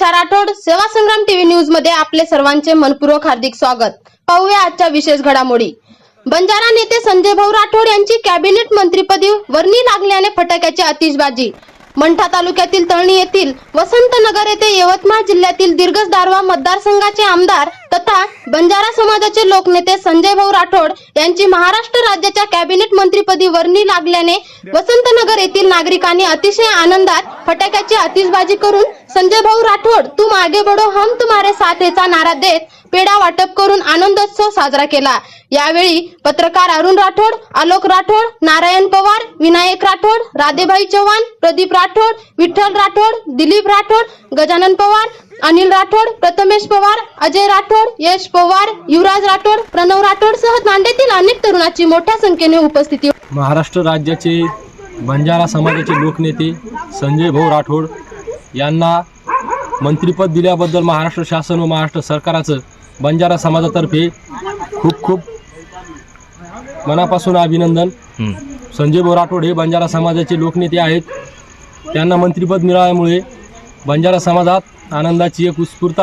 नमस्कार राठोड सेवा संग्राम टीव्ही न्यूजमध्ये आपले सर्वांचे मनपूर्वक हार्दिक स्वागत. पाहूया आजच्या विशेष घडामोडी. बंजारा नेते संजय भाऊ राठोड यांची कॅबिनेट मंत्रीपदी वर्णी लागल्याने फटाक्याची आतिषबाजी. मंठा तालुक्यातील तळणी येथील वसंत नगर येथे यवतमाळ जिल्ह्यातील दिर्गस दारवा मतदारसंघाचे आमदार तथा बंजारा समाजाचे लोकनेते संजय भाऊ राठोड यांची महाराष्ट्र राज्याच्या कॅबिनेट मंत्रीपदी वर्णी लागल्याने वसंतनगर येथील नागरिकांनी अतिशय आनंदात फटाक्याची आतिषबाजी करून संजय भाऊ राठोड तुम आगे बढो हम तुम्हारे साथ हेचा नारा देत पेढा वाटप करून आनंदोत्सव साजरा केला यावेळी पत्रकार अरुण राठोड आलोक राठोड नारायण पवार विनायक राठोड राधेभाई चव्हाण प्रदीप राठोड विठ्ठल राठोड दिलीप राठोड गजानन पवार अनिल राठोड प्रथमेश पवार अजय राठोड यश पवार युवराज राठोड प्रणव राठोड सह नांदेडील अनेक तरुणांची मोठ्या संख्येने उपस्थिती होती. महाराष्ट्र राज्याचे बंजारा समाजाचे लोकनेते संजय भाऊ राठोड यांना मंत्रिपद दिल्याबद्दल महाराष्ट्र शासन व महाराष्ट्र सरकाराचं बंजारा समाजातर्फे खूप खूप मनापासून अभिनंदन. संजय भाऊ राठोड हे बंजारा समाजाचे लोकनेते आहेत. त्यांना मंत्रिपद मिळाल्यामुळे बंजारा समाजात आनंदाची एक उत्स्फूर्त